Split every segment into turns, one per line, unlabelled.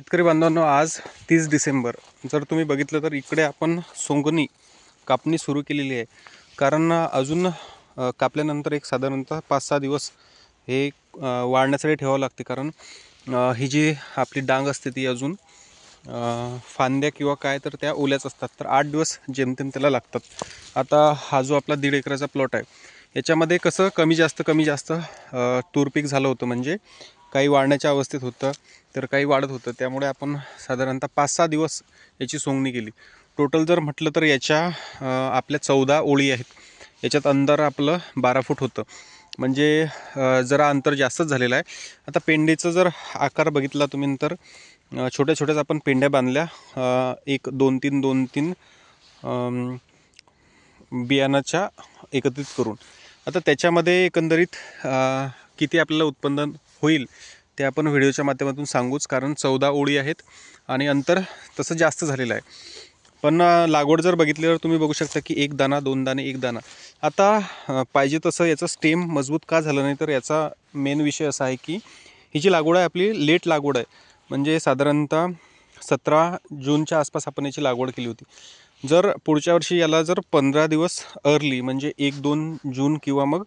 शेतकरी बांधवांनो आज तीस डिसेंबर. जर तुम्ही बघितलं तर इकडे आपण सोंगणी कापणी सुरू केलेली आहे. कारण अजून कापल्यानंतर एक साधारणतः पाच सहा दिवस हे वाढण्यासाठी ठेवावं लागते. कारण ही जी आपली डांग असते ती अजून फांद्या किंवा काय तर त्या ओल्याच असतात. तर आठ दिवस जेमतेम त्याला लागतात. आता हा जो आपला दीड एकराचा प्लॉट आहे याच्यामध्ये कसं कमी जास्त कमी जास्त तूर पीक झालं होतं. म्हणजे काही वाढण्याच्या अवस्थेत होतं तर काही वाढत होतं. त्यामुळे आपण साधारणतः पाच सहा दिवस याची सोंगणी केली. टोटल जर म्हटलं तर याच्या आपल्या चौदा ओळी आहेत. याच्यात अंतर आपलं बारा फूट होतं. म्हणजे जरा अंतर जास्तच झालेलं आहे. आता पेंडेचं जर आकार बघितला तुम्ही तर छोट्या छोट्याच आपण पेंड्या बांधल्या. एक दोन तीन दोन तीन बियाणाच्या एकत्रित करून. आता त्याच्यामध्ये एकंदरीत किती आपल्याला उत्पन्न होईल ते आपण व्हिडिओच्या माध्यमातून सांगूच कारण चौदा ओळी आहेत आणि अंतर तसं जास्त झालेलं आहे. पण लागवड जर बघितल्यावर तुम्ही बघू शकता की एक दाना दोन दाणे एक दाना आता पाहिजे तसं याचं स्टेम मजबूत का झालं नाही तर याचा मेन विषय असा आहे की ही जी लागवड आहे आपली लेट लागवड आहे. म्हणजे साधारणतः सतरा जूनच्या आसपास आपण याची लागवड केली होती. जर पुढच्या वर्षी याला जर पंधरा दिवस अर्ली म्हणजे एक दोन जून किंवा मग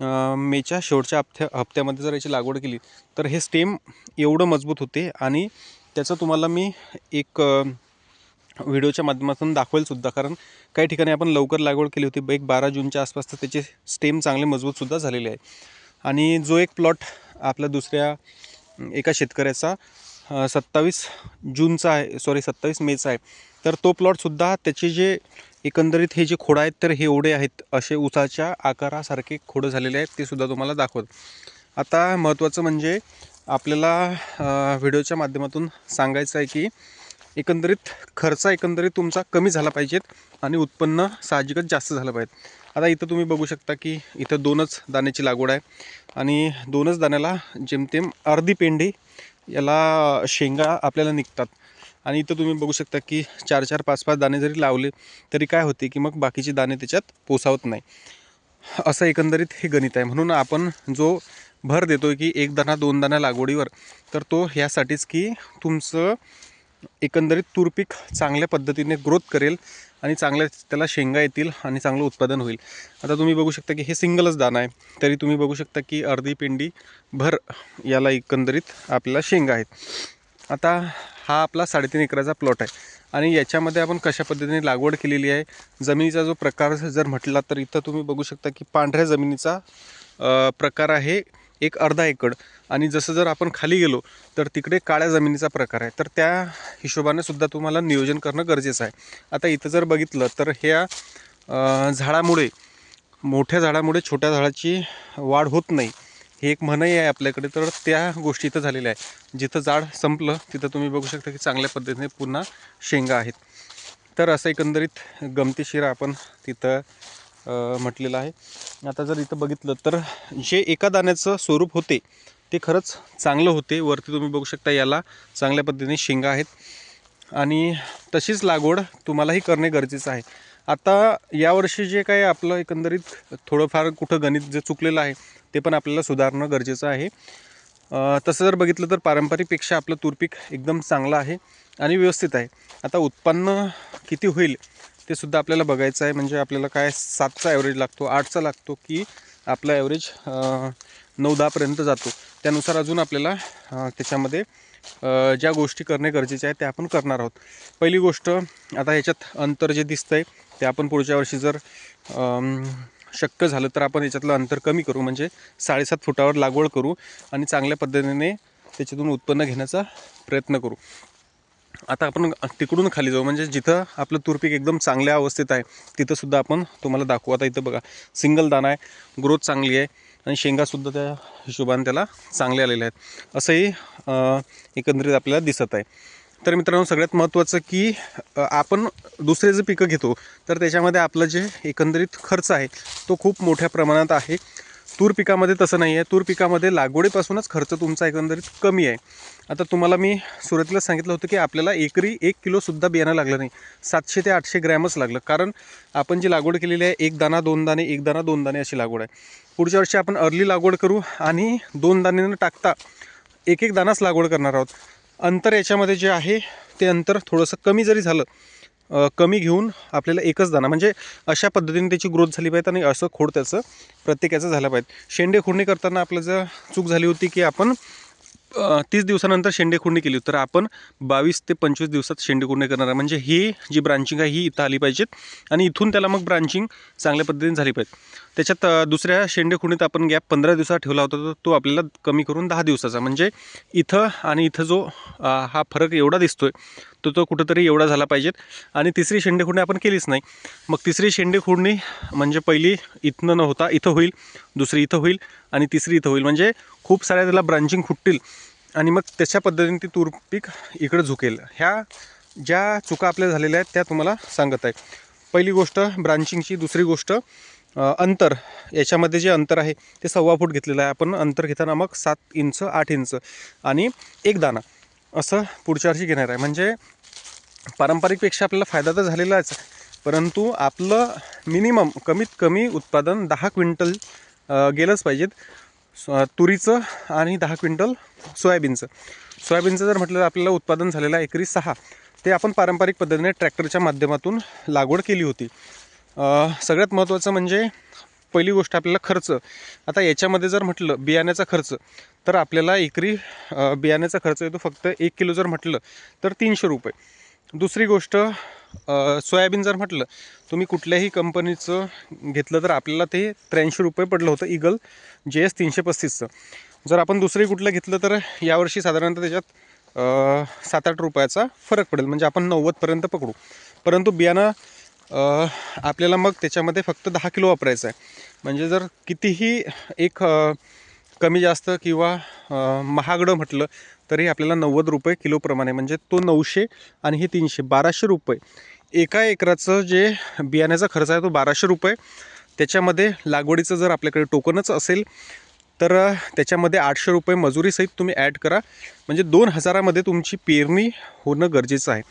मेच्या शेवटच्या हप्त्या हप्त्यामध्ये जर याची लागवड केली तर हे स्टेम एवढं मजबूत होते आणि त्याचं तुम्हाला मी एक व्हिडिओच्या माध्यमातून दाखवेलसुद्धा कारण काही ठिकाणी आपण लवकर लागवड केली होती एक बारा जूनच्या आसपास तर त्याचे स्टेम चांगले मजबूतसुद्धा झालेले आहे. आणि जो एक प्लॉट आपल्या दुसऱ्या एका शेतकऱ्याचा सत्तावीस जूनचा आहे सॉरी सत्तावीस मेचा आहे तर तो प्लॉटसुद्धा त्याचे जे एकंदरीत हे जे खोडं आहेत तर हे एवढे आहेत असे उसाच्या आकारासारखे खोडं झालेले आहेत ते सुद्धा तुम्हाला दाखवत. आता महत्त्वाचं म्हणजे आपल्याला व्हिडिओच्या माध्यमातून सांगायचं आहे की एकंदरीत खर्च एकंदरीत तुमचा कमी झाला पाहिजेत आणि उत्पन्न साहजिकच जास्त झालं पाहिजे आता इथं तुम्ही बघू शकता की इथं दोनच दाण्याची लागवड आहे आणि दोनच दाण्याला जेमतेम अर्धी पेंडी याला शेंगा आपल्याला निघतात. आणि इथं तुम्ही बघू शकता की चार चार पाच पाच दाणे जरी लावले तरी काय होते की मग बाकीचे दाणे त्याच्यात पोसावत नाही. असं एकंदरीत हे गणित आहे. म्हणून आपण जो भर देतो की एक दाणा दोन दाणा लागवडीवर तर तो ह्यासाठीच की तुमचं एकंदरीत तूर पीक चांगल्या पद्धतीने ग्रोथ करेल आणि चांगल्या त्याला शेंगा येतील आणि चांगलं उत्पादन होईल. आता तुम्ही बघू शकता की हे सिंगलच दाणा आहे. तरी तुम्ही बघू शकता की अर्धी पेंडी भर याला एकंदरीत आपल्याला शेंगा आहेत. आता हा आपला साडेतीन एकराचा प्लॉट आहे. आणि याच्यामध्ये आपण कशा पद्धतीने लागवड केलेली आहे? जमिनीचा जो प्रकार जर म्हटला तर इथं तुम्ही बघू शकता की पांढऱ्या जमिनीचा प्रकार आहे एक अर्धा एकड. आणि जसं जर आपण खाली गेलो तर तिकडे काळ्या जमिनीचा प्रकार आहे. तर त्या हिशोबाने सुद्धा तुम्हाला नियोजन करणं गरजेचं आहे. आता इथं जर बघितलं तर ह्या झाडामुळे मोठ्या झाडामुळे छोट्या झाडाची वाढ होत नाही. हे एक म्हणही आहे आपल्याकडे. तर त्या गोष्टी इथं झालेल्या आहे जिथं झाड संपलं तिथं तुम्ही बघू शकता की चांगल्या पद्धतीने पुन्हा शेंगा आहेत. तर असं एकंदरीत गमतीशीर आपण तिथं म्हटलेलं आहे. आता जर इथं बघितलं तर जे एका दाण्याचं स्वरूप होते ते खरंच चांगलं होते. वरती तुम्ही बघू शकता याला चांगल्या पद्धतीने शेंगा आहेत. आणि तशीच लागवड तुम्हालाही करणे गरजेचं आहे. आता यावर्षी जे काही आपलं एकंदरीत थोडंफार कुठं गणित जे चुकलेलं आहे ते पण आपल्याला सुधारणं गरजेचं आहे. तसं जर बघितलं तर पारंपरिकपेक्षा आपलं तूरपीक एकदम चांगलं आहे आणि व्यवस्थित आहे. आता उत्पन्न किती होईल ते सुद्धा आपल्याला बघायचं आहे. म्हणजे आपल्याला काय सातचा ॲव्हरेज लागतो आठचा लागतो की आपला ॲव्हरेज नऊ दहापर्यंत जातो. त्यानुसार अजून आपल्याला त्याच्यामध्ये ज्या गोष्टी करणे गरजेचे आहे त्या आपण करणार आहोत. पहिली गोष्ट आता ह्याच्यात अंतर जे दिसतं आहे ते आपण पुढच्या वर्षी जर शक्य झालं तर आपण याच्यातलं अंतर कमी करू. म्हणजे साडेसात फुटावर लागवड करू आणि चांगल्या पद्धतीने त्याच्यातून उत्पन्न घेण्याचा प्रयत्न करू. आता आपण तिकडून खाली जाऊ. म्हणजे जिथं आपलं तूरपीक एकदम चांगल्या अवस्थेत आहे तिथंसुद्धा आपण तुम्हाला दाखवू. आता इथं बघा सिंगल दाना आहे ग्रोथ चांगली आहे आणि शेंगासुद्धा त्या हिशोबाने त्याला चांगले आलेले आहेत. असंही एकंदरीत आपल्याला दिसत आहे. तर मित्रांनो सगळ्यात महत्त्वाचं की आपण दुसरे जे पिकं घेतो तर त्याच्यामध्ये आपलं जे एकंदरीत खर्च आहे तो खूप मोठ्या प्रमाणात आहे. तूर पिकामध्ये तसं नाही आहे. तूर पिकामध्ये लागवडीपासूनच खर्च तुमचा एकंदरीत कमी आहे. आता तुम्हाला मी सुरुवातीला सांगितलं होतं की आपल्याला एकरी एक किलोसुद्धा बियाणं लागलं नाही. सातशे ते आठशे ग्रॅमच लागलं. कारण आपण जी लागवड केलेली आहे एक दाना दोन दाणे एक दाना दोन दाणे अशी लागवड आहे. पुढच्या वर्षी आपण अर्ली लागवड करू आणि दोन दाणेनं टाकता एक एक दानाच लागवड करणार आहोत. अंतर याच्यामध्ये जे आहे ते अंतर थोडंसं कमी जरी झालं कमी घेऊन आपल्याला एकच दाणा म्हणजे अशा पद्धतीने त्याची ग्रोथ झाली पाहिजे आणि असं खोड त्याचं प्रत्येकाचं झालं पाहिजे. शेंडे खोडणी करताना आपलं जर चूक झाली होती की आपण तीस दिवसानंतर शेंडे खुडणी केली. तर आपण बावीस ते पंचवीस दिवसात शेंडे खुडणी करणार आहे म्हणजे ही जी ब्रांचिंग आहे ही इथं आली पाहिजेत. आणि इथून त्याला मग ब्रांचिंग चांगल्या पद्धतीने झाली पाहिजे त्याच्यात दुसऱ्या शेंडे खुडणीत आपण गॅप पंधरा दिवसात ठेवला होता तर तो आपल्याला कमी करून दहा दिवसाचा. म्हणजे इथं आणि इथं जो हा फरक एवढा दिसतोय तो तो कुठंतरी एवढा झाला पाहिजेत. आणि तिसरी शेंडे खुडणी आपण केलीच नाही. मग तिसरी शेंडे खुडणी म्हणजे पहिली इथनं न होता इथं होईल दुसरी इथं होईल आणि तिसरी इथं होईल. म्हणजे खूप साऱ्या त्याला ब्रांचिंग फुटतील. आणि मग त्याच्या पद्धतीने ती तूर पीक इकडं झुकेल. ह्या ज्या चुका आपल्या झालेल्या आहेत त्या तुम्हाला सांगत आहे. पहिली गोष्ट ब्रांचिंगची दुसरी गोष्ट अंतर. याच्यामध्ये जे अंतर आहे ते सव्वा फूट घेतलेलं आहे. आपण अंतर घेताना मग सात इंच आठ इंच आणि एक दाना असं पुढच्या वर्षी घेणार आहे. म्हणजे पारंपरिकपेक्षा आपल्याला फायदा तर झालेलाच परंतु आपलं मिनिमम कमीत कमी उत्पादन दहा क्विंटल गेलंच पाहिजेत. तुरीचं आणि दहा क्विंटल सोयाबीनचं. सोयाबीनचं जर म्हटलं तर आपल्याला उत्पादन झालेलं आहे एकरी सहा. ते आपण पारंपरिक पद्धतीने ट्रॅक्टरच्या माध्यमातून लागवड केली होती. सगळ्यात महत्त्वाचं म्हणजे पहिली गोष्ट आपल्याला खर्च. आता याच्यामध्ये जर म्हटलं बियाण्याचा खर्च तर आपल्याला एकरी बियाण्याचा खर्च येतो फक्त एक किलो जर म्हटलं तर तीनशे रुपये. दुसरी गोष्ट सोयाबीन जर म्हटलं तुम्ही कुठल्याही कंपनीचं घेतलं तर आपल्याला ते त्र्याऐंशी रुपये पडलं होतं इगल जे एस तीनशे पस्तीसचं. जर आपण दुसरी कुठलं घेतलं तर यावर्षी साधारणतः त्याच्यात सात आठ रुपयाचा फरक पडेल म्हणजे आपण नव्वदपर्यंत पकडू. परंतु बियाणं आपल्याला मग त्याच्यामध्ये फक्त दहा किलो वापरायचं आहे. म्हणजे जर कितीही एक कमी जास्त किंवा महागडं म्हटलं तरी आपल्याला नव्वद रुपये किलोप्रमाणे म्हणजे तो नऊशे आणि हे तीनशे बाराशे रुपये. एका एकराचं जे बियाण्याचा खर्च आहे तो बाराशे रुपये. त्याच्यामध्ये लागवडीचं जर आपल्याकडे टोकनच असेल तर त्याच्यामध्ये आठशे रुपये मजुरीसहित तुम्ही ॲड करा. म्हणजे दोन हजारामध्ये तुमची पेरणी होणं गरजेचं आहे.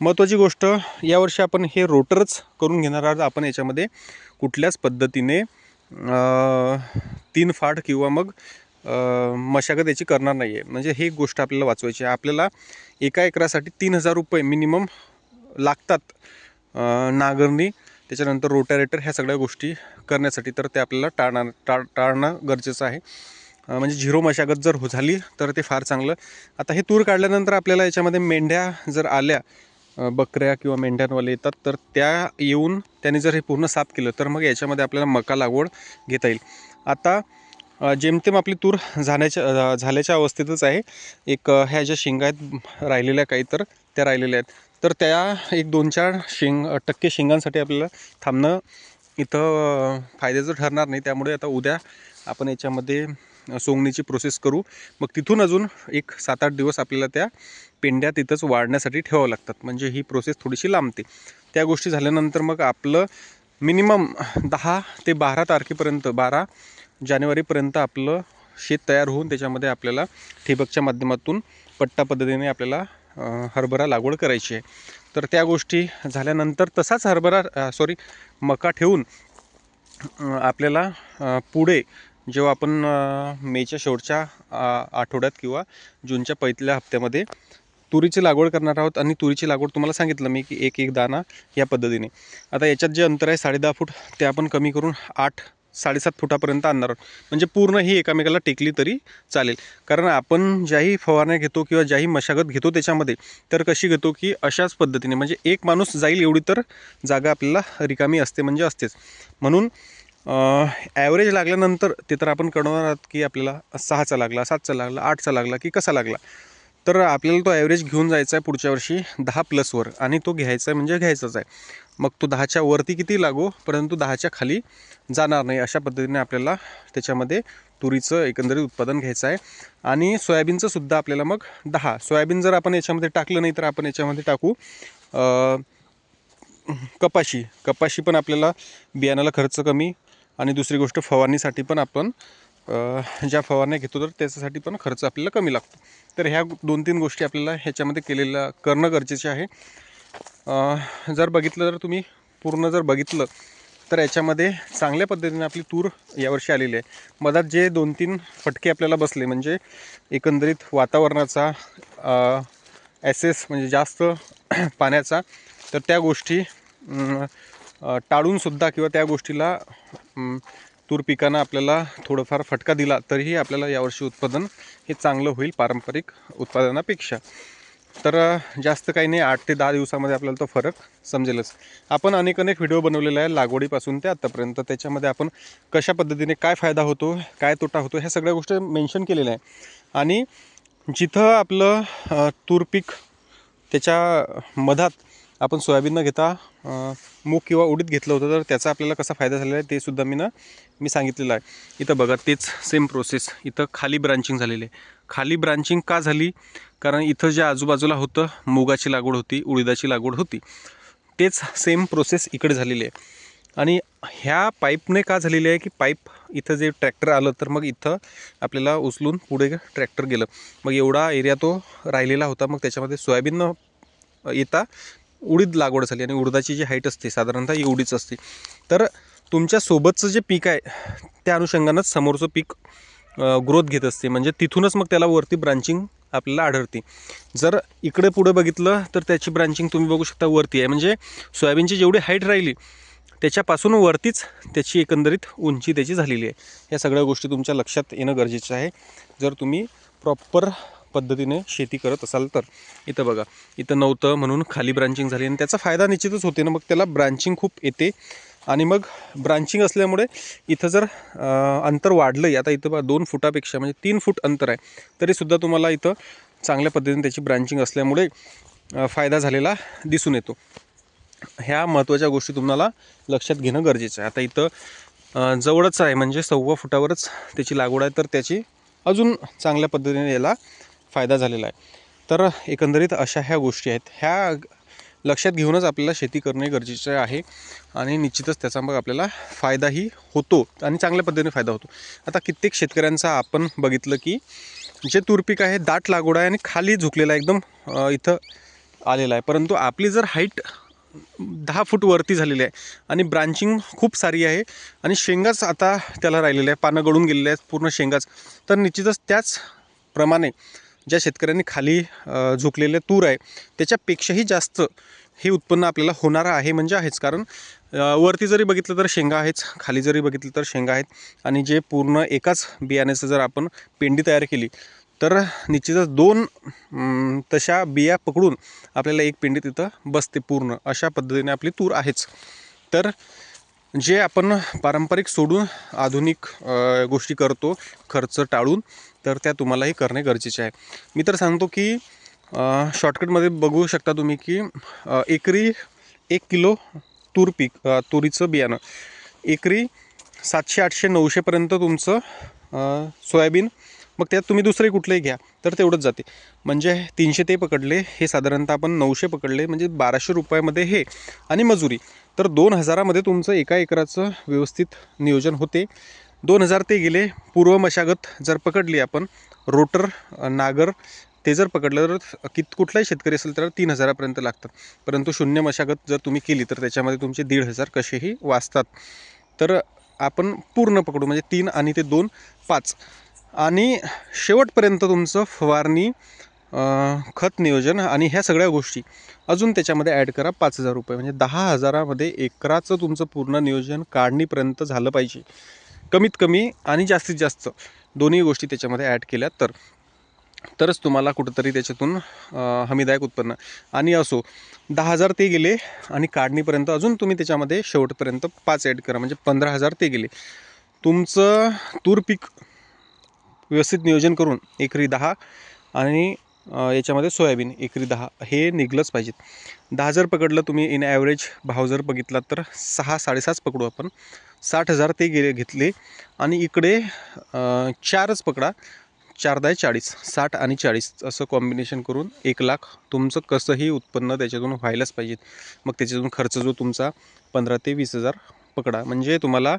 महत्त्वाची गोष्ट यावर्षी आपण हे रोटरच करून घेणार आहोत. आपण याच्यामध्ये कुठल्याच पद्धतीने तीन फाट किंवा मग मशागत याची करणार नाही आहे म्हणजे ही गोष्ट आपल्याला वाचवायची आहे. आपल्याला एका एकरासाठी तीन हजार रुपये मिनिमम लागतात नांगरणी त्याच्यानंतर रोटॅरेटर ह्या सगळ्या गोष्टी करण्यासाठी तर ते आपल्याला टाळणार टाळ टाळणं गरजेचं आहे. म्हणजे झिरो मशागत जर हो झाली तर ते फार चांगलं. आता हे तूर काढल्यानंतर आपल्याला याच्यामध्ये मेंढ्या जर आल्या बकऱ्या किंवा मेंढ्यांवाले येतात तर त्या येऊन त्याने जर हे पूर्ण साफ केलं तर मग याच्यामध्ये आपल्याला मका लागवड घेता येईल. आता जेमतेम आपली तूर झाण्याच्या झाल्याच्या अवस्थेतच आहे. एक ह्या ज्या शेंगा आहेत राहिलेल्या काही तर त्या राहिलेल्या आहेत. तर त्या एक दोन चार शेंग टक्के शेंगांसाठी आपल्याला थांबणं इथं फायद्याचं ठरणार नाही. त्यामुळे आता उद्या आपण याच्यामध्ये सोंगणीची प्रोसेस करू. मग तिथून अजून एक सात आठ दिवस आपल्याला त्या पेंड्या तिथंच वाढण्यासाठी ठेवावं लागतात. म्हणजे ही प्रोसेस थोडीशी लांबते. त्या गोष्टी झाल्यानंतर मग आपलं मिनिमम दहा ते बारा तारखेपर्यंत बारा जानेवारीपर्यंत आपलं शेत तयार होऊन त्याच्यामध्ये आपल्याला ठिबकच्या माध्यमातून पट्टा पद्धतीने आपल्याला हरभरा लागवड करायची आहे. तर त्या गोष्टी झाल्यानंतर तसाच हरभरा सॉरी मका ठेवून आपल्याला पुढे जेव्हा आपण मेच्या शेवटच्या आठवड्यात किंवा जूनच्या पहिल्या हप्त्यामध्ये तुरीची लागवड करणार आहोत आणि तुरीची लागवड तुम्हाला सांगितलं मी की एक एक दाना या पद्धतीने. आता याच्यात जे अंतर आहे साडेदहा फूट ते आपण कमी करून आठ साडेसात फुटापर्यंत आणणार आहोत. म्हणजे पूर्ण ही एकामेकाला टेकली तरी चालेल. कारण आपण ज्याही फवारण्या घेतो किंवा ज्याही मशागत घेतो त्याच्यामध्ये तर कशी घेतो की अशाच पद्धतीने म्हणजे एक माणूस जाईल एवढी तर जागा आपल्याला रिकामी असते म्हणजे असतेच. म्हणून ॲव्हरेज लागल्यानंतर ते तर आपण कळवणार आहोत की आपल्याला सहाचा लागला सातचा लागला आठचा लागला की कसा लागला? तर आपल्याला तो ॲव्हरेज घेऊन जायचा आहे पुढच्या वर्षी दहा प्लसवर आणि तो घ्यायचा आहे म्हणजे घ्यायचाच आहे. मग तो दहाच्या वरती किती लागो? परंतु दहाच्या खाली जाणार नाही. अशा पद्धतीने आपल्याला त्याच्यामध्ये तुरीचं एकंदरीत उत्पादन घ्यायचं आहे. आणि सोयाबीनचं सुद्धा आपल्याला मग दहा. सोयाबीन जर आपण याच्यामध्ये टाकलं नाही तर आपण याच्यामध्ये टाकू कपाशी. कपाशी पण आपल्याला बियाण्याला खर्च कमी. आणि दुसरी गोष्ट फवारणीसाठी पण आपण ज्या फवारण्या घेतो तर त्याच्यासाठी पण खर्च आपल्याला कमी लागतो. तर ह्या दोन तीन गोष्टी आपल्याला ह्याच्यामध्ये केलेल्या करणं गरजेचे आहे. जर बघितलं तर तुम्ही पूर्ण जर बघितलं तर याच्यामध्ये चांगल्या पद्धतीने आपली तूर यावर्षी आलेली आहे. मधात जे दोन तीन फटके आपल्याला बसले म्हणजे एकंदरीत वातावरणाचा ॲसेस म्हणजे जास्त पाण्याचा तर त्या गोष्टी टाळूनसुद्धा किंवा त्या गोष्टीला तूर पिकांना आपल्याला थोडंफार फटका दिला तरीही आपल्याला यावर्षी उत्पादन हे चांगलं होईल पारंपरिक उत्पादनापेक्षा. तर जास्त काही नाही आठ ते दहा दिवसामध्ये आपल्याला तो फरक समजेलच. आपण अनेक अनेक व्हिडिओ बनवलेला आहे लागवडीपासून ते आत्तापर्यंत त्याच्यामध्ये आपण कशा पद्धतीने काय फायदा होतो काय तोटा होतो ह्या सगळ्या गोष्टी मेन्शन केलेल्या आहे आणि जिथं आपलं तूर पीक त्याच्या मधात आपण सोयाबीन न घेता मूग किंवा उडीद घेतलं होतं तर त्याचा आपल्याला कसा फायदा झालेला आहे ते सुद्धा मी ना मी सांगितलेलं आहे. इथं बघा तेच सेम प्रोसेस इथं खाली ब्रांचिंग झालेली आहे. खाली ब्रांचिंग का झाली? कारण इथं जे आजूबाजूला होतं मुगाची लागवड होती उडीदाची लागवड होती तेच सेम प्रोसेस इकडे झालेली आहे. आणि ह्या पाईपने का झालेली आहे की पाईप इथं जे ट्रॅक्टर आलं तर मग इथं आपल्याला उचलून पुढे ट्रॅक्टर गेलं. मग एवढा एरिया तो राहिलेला होता मग त्याच्यामध्ये सोयाबीन येता उडीद लागवड झाली आणि उडदाची जी हाईट असते साधारणतः एवढीच असते. तर तुमच्यासोबतचं जे पीक आहे त्या अनुषंगानंच समोरचं पीक ग्रोथ घेत असते. म्हणजे तिथूनच मग त्याला वरती ब्रांचिंग आपल्याला आढळते. जर इकडे पुढे बघितलं तर त्याची ब्रांचिंग तुम्ही बघू शकता वरती आहे. म्हणजे सोयाबीनची जेवढी हाईट राहिली त्याच्यापासून वरतीच त्याची एकंदरीत उंची त्याची झालेली आहे. या सगळ्या गोष्टी तुमच्या लक्षात येणं गरजेचं आहे. जर तुम्ही प्रॉपर पद्धतीने शेती करत असाल तर. इथं बघा इथं नव्हतं म्हणून खाली ब्रांचिंग झाली आणि त्याचा फायदा निश्चितच होते ना. मग त्याला ब्रांचिंग खूप येते. आणि मग ब्रांचिंग असल्यामुळे इथं जर अंतर वाढलं आता इथं बा दोन फुटापेक्षा म्हणजे तीन फूट अंतर आहे तरीसुद्धा तुम्हाला इथं चांगल्या पद्धतीने त्याची ब्रांचिंग असल्यामुळे फायदा झालेला दिसून येतो. ह्या महत्त्वाच्या गोष्टी तुम्हाला लक्षात घेणं गरजेचं आहे. आता इथं जवळच आहे म्हणजे सव्वा फुटावरच त्याची लागवड आहे तर त्याची अजून चांगल्या पद्धतीने याला फायदा झालेला आहे. तर एकंदरीत अशा ह्या गोष्टी आहेत. ह्या लक्षात घेऊनच आपल्याला शेती करणे गरजेचे आहे आणि निश्चितच त्याचा मग आपल्याला फायदाही होतो आणि चांगल्या पद्धतीने फायदा होतो. आता कित्येक शेतकऱ्यांचा आपण बघितलं की जे तूर पीक आहे दाट लागवड आहे आणि खाली झुकलेलं आहे एकदम इथं आलेला आहे. परंतु आपली जर हाईट दहा फूट वरती झालेली आहे आणि ब्रांचिंग खूप सारी आहे आणि शेंगाच आता त्याला राहिलेलं आहे. पानं गळून गेलेले आहेत पूर्ण शेंगाच. तर निश्चितच त्याचप्रमाणे ज्या शेतकऱ्यांनी खाली अ, झुकलेले तूर आहे त्याच्यापेक्षाही जास्त हे उत्पन्न आपल्याला होणार आहे म्हणजे आहेच. कारण वरती जरी बघितलं तर शेंगा आहेच खाली जरी बघितलं तर शेंगा आहेत आणि जे पूर्ण एकाच बियाण्याचं जर आपण पेंडी तयार केली तर निश्चितच दोन तशा बिया पकडून आपल्याला एक पेंडी तिथं बसते पूर्ण. अशा पद्धतीने आपली तूर आहेच. तर जे आपण पारंपरिक सोडून आधुनिक गोष्टी करतो खर्च टाळून तर त्या तुम्हालाही करणे गरजेचे आहे. मी तर सांगतो की शॉर्टकटमध्ये बघू शकता तुम्ही की एकरी एक किलो तूर पीक तुरीचं बियाणं. एकरी सातशे आठशे नऊशेपर्यंत तुमचं सोयाबीन मग त्यात तुम्ही दुसरे कुठलेही घ्या तर तेवढंच जाते. म्हणजे तीनशे ते पकडले हे साधारणतः आपण नऊशे पकडले म्हणजे बाराशे रुपयामध्ये हे आणि मजुरी. तर दोन हजारामध्ये तुमचं एका एकराचं व्यवस्थित नियोजन होते. दोन हजार ते गेले पूर्व मशागत जर पकडली आपण रोटर नागर ते जर पकडलं तर कित कुठलाही शेतकरी असेल तर तीन हजारापर्यंत लागतात. परंतु शून्य मशागत जर तुम्ही केली तर त्याच्यामध्ये तुमचे दीड हजार कसेही वाचतात. तर आपण पूर्ण पकडू म्हणजे तीन आणि ते दोन पाच. आणि शेवटपर्यंत तुमचं फवारणी खत नियोजन आणि ह्या सगळ्या गोष्टी अजून त्याच्यामध्ये ॲड करा पाच हजार रुपये. म्हणजे दहा हजारामध्ये एकराचं तुमचं पूर्ण नियोजन काढणीपर्यंत झालं पाहिजे. कमीत कमी आणि जास्तीत जास्त दोन्ही गोष्टी त्याच्यामध्ये ॲड केल्या तर. तरच तुम्हाला कुठंतरी त्याच्यातून हमीदायक उत्पन्न. आणि असो दहा हजार ते गेले आणि काढणीपर्यंत अजून तुम्ही त्याच्यामध्ये शेवटपर्यंत पाच ॲड करा. म्हणजे पंधरा हजार ते गेले. तुमचं तूर पीक व्यवस्थित नियोजन करून एकरी दहा आणि याच्यामध्ये सोयाबीन एकरी दहा हे निघलंच पाहिजेत. दहा जर पकडलं तुम्ही इन ॲव्हरेज भाव जर बघितला तर सहा साडेसहाच पकडू आपण. साठ हजार ते गेले घेतले. आणि इकडे चारच पकडा. चार दहा चाळीस साठ आणि चाळीस असं कॉम्बिनेशन करून एक लाख तुमचं कसंही उत्पन्न त्याच्यातून व्हायलाच पाहिजे मग त्याच्यातून खर्च जो तुमचा पंधरा ते वीस हजार पकडा. म्हणजे तुम्हाला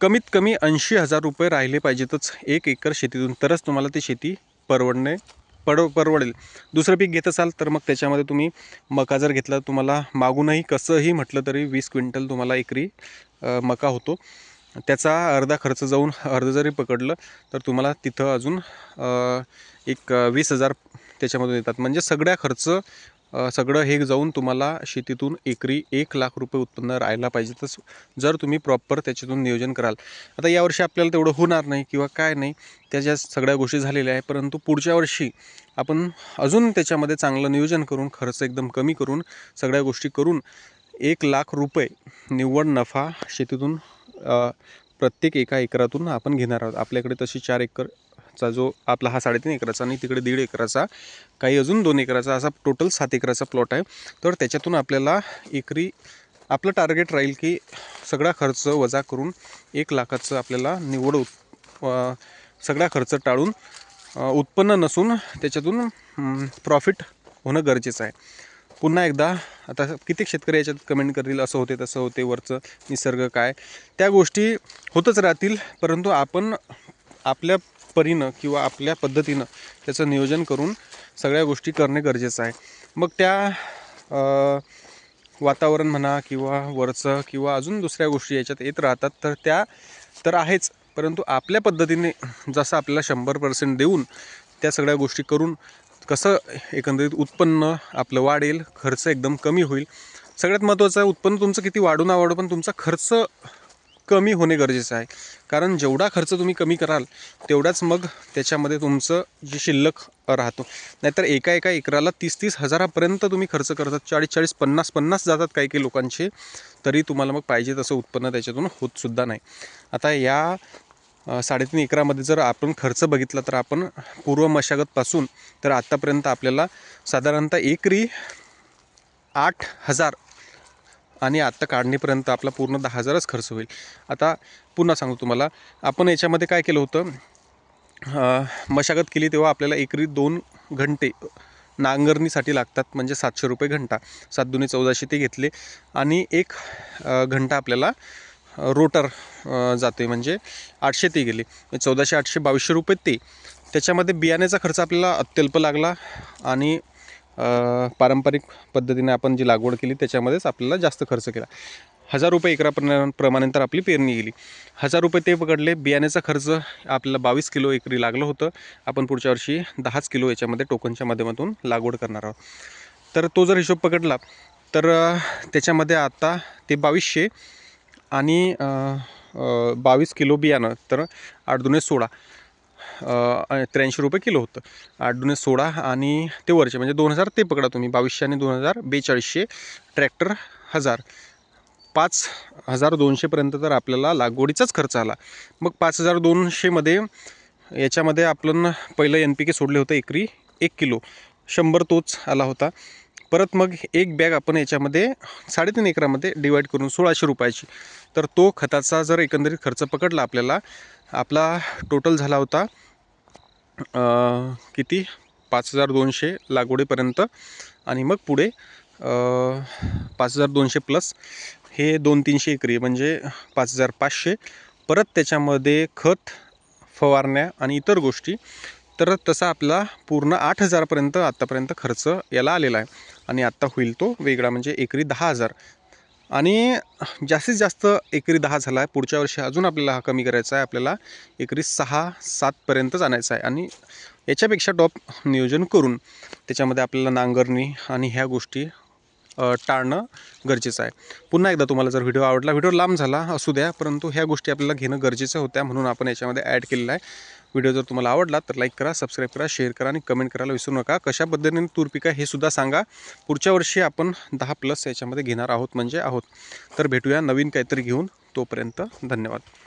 कमीत कमी ऐंशी हजार रुपये राहिले पाहिजेतच एक एकर शेतीतून. तरच तुम्हाला ती शेती परवडणे पड परवडेल. दुसरं पीक घेत असाल तर मग त्याच्यामध्ये तुम्ही मका जर घेतला तुम्हाला मागूनही कसंही म्हटलं तरी वीस क्विंटल तुम्हाला एकरी मका होतो. त्याचा अर्धा खर्च जाऊन अर्ध जरी पकडलं तर तुम्हाला तिथं अजून एक वीस हजार त्याच्यामधून येतात. म्हणजे सगळ्या खर्च सगळं हे जाऊन तुम्हाला शेतीतून एकरी एक लाख रुपये उत्पन्न राहायला पाहिजे. तस जर तुम्ही प्रॉपर त्याच्यातून नियोजन कराल. आता यावर्षी आपल्याला तेवढं होणार नाही किंवा काय नाही त्याच्या सगळ्या गोष्टी झालेल्या आहे परंतु पुढच्या वर्षी आपण अजून त्याच्यामध्ये चांगलं नियोजन करून खर्च एकदम कमी करून सगळ्या गोष्टी करून एक लाख रुपये निव्वळ नफा शेतीतून प्रत्येक एका एकरातून आपण घेणार आहोत. आपल्याकडे तशी चार एकर चा जो आपला हा साडेतीन एकराचा आणि तिकडे दीड एकराचा काही अजून दोन एकराचा असा टोटल सात एकराचा प्लॉट आहे. तर त्याच्यातून आपल्याला एकरी आपलं टार्गेट राहील की सगळा खर्च वजा करून एक लाखाचं आपल्याला निवड सगळा खर्च टाळून उत्पन्न नसून त्याच्यातून प्रॉफिट होणं गरजेचं आहे. पुन्हा एकदा आता कित्येक शेतकरी याच्यात कमेंट करतील असं होते तसं होते वरचं निसर्ग काय त्या गोष्टी होतच राहतील परंतु आपण आपल्या परीनं किंवा आपल्या पद्धतीनं त्याचं नियोजन करून सगळ्या गोष्टी करणे गरजेचं आहे. मग त्या वातावरण म्हणा किंवा वरचं किंवा अजून दुसऱ्या गोष्टी याच्यात येत राहतात तर त्या तर आहेच. परंतु आपल्या पद्धतीने जसं आपल्याला शंभर पर्सेंट देऊन त्या सगळ्या गोष्टी करून कसं एकंदरीत उत्पन्न आपलं वाढेल खर्च एकदम कमी होईल. सगळ्यात महत्त्वाचं आहे उत्पन्न तुमचं किती वाढू ना वाढू पण तुमचा खर्च कमी होणे गरजेचं आहे. कारण जेवढा खर्च तुम्ही कमी कराल तेवढाच मग त्याच्यामध्ये तुमचं जे शिल्लक राहतो. नाहीतर एका एका एकराला तीस तीस हजारापर्यंत तुम्ही खर्च करतात. चाळीस चाळीस पन्नास पन्नास जातात काही काही लोकांचे. तरी तुम्हाला मग पाहिजे तसं उत्पन्न त्याच्यातून होतसुद्धा नाही. आता या साडेतीन एकरामध्ये जर आपण खर्च बघितला तर आपण पूर्व मशागतपासून तर आत्तापर्यंत आपल्याला साधारणतः एकरी आठ हजार आणि आत्ता काढणीपर्यंत आपला पूर्ण दहा हजारच खर्च होईल. आता पुन्हा सांगतो तुम्हाला आपण याच्यामध्ये काय केलं होतं मशागत केली तेव्हा आपल्याला एकरी दोन घंटे नांगरणीसाठी लागतात म्हणजे सातशे रुपये घंटा सात दुने चौदाशे ते घेतले. आणि एक घंटा आपल्याला रोटर जाते म्हणजे आठशे ते गेले. चौदाशे आठशे बावीसशे रुपये ते. त्याच्यामध्ये बियाण्याचा खर्च आपल्याला अत्यल्प लागला आणि पारंपरिक पद्धतीने आपण जी लागवड केली त्याच्यामध्येच आपल्याला जास्त खर्च केला. हजार रुपये एकराप्रमाणे प्रमाणे तर आपली पेरणी गेली. हजार रुपये ते पकडले बियाण्याचा खर्च आपल्याला बावीस किलो एकरी लागलं होतं. आपण पुढच्या वर्षी दहाच किलो याच्यामध्ये टोकनच्या माध्यमातून लागवड करणार आहोत. तर तो जर हिशोब पकडला तर त्याच्यामध्ये आता ते बावीसशे आणि बावीस किलो बियाणं तर आठ दुने सोळा. त्र्याऐंशी रुपये किलो होतं. आठ दुने सोळा आणि ते वरचे म्हणजे दोन हजार ते पकडा तुम्ही. बावीसशे आणि दोन हजार बेचाळीसशे. ट्रॅक्टर हजार. पाच हजार दोनशेपर्यंत तर आपल्याला लागवडीचाच खर्च आला. मग पाच हजार दोनशेमध्ये याच्यामध्ये आपण पहिलं एन पी के सोडले होतं एकरी एक किलो. शंभर तोच आला होता. परत मग एक बॅग आपण याच्यामध्ये साडेतीन एकरामध्ये डिवाईड करून सोळाशे रुपयाची. तर तो खताचा जर एकंदरीत खर्च पकडला आपल्याला आपला टोटल झाला होता आ, किती? पाच हजार दोनशे लागवडीपर्यंत. आणि मग पुढे पाच हजार दोनशे प्लस हे दोन तीनशे एकरी म्हणजे पाच हजार पाचशे. परत त्याच्यामध्ये खत फवारण्या आणि इतर गोष्टी. तर तसा आपला पूर्ण आठ हजारपर्यंत आत्तापर्यंत खर्च याला आलेला आहे. आणि आत्ता होईल तो वेगळा म्हणजे एकरी दहा हजार. आणि जास्तीत जास्त एकरी दहा झाला आहे. पुढच्या वर्षी अजून आपल्याला हा कमी करायचा आहे. आपल्याला एकरी सहा सातपर्यंत जाण्याचं आहे. आणि याच्यापेक्षा टॉप नियोजन करून त्याच्यामध्ये आपल्याला नांगरणी आणि ह्या गोष्टी टाळणं गरजेचं आहे. पुन्हा एकदा तुम्हाला जर व्हिडिओ आवडला व्हिडिओ लांब झाला असू द्या परंतु ह्या गोष्टी आपल्याला घेणं गरजेचं होत्या म्हणून आपण याच्यामध्ये ॲड केलेलं आहे. व्हिडिओ जर तुम्हाला आवडला तर लाईक करा सबस्क्राईब करा शेअर करा आणि कमेंट करायला विसरू नका. कशा पद्धतीने तूर पिका हे सुद्धा सांगा. पुढच्या वर्षी आपण दहा प्लस याच्यामध्ये घेणार आहोत म्हणजे आहोत. तर भेटूया नवीन काहीतरी घेऊन. तोपर्यंत धन्यवाद.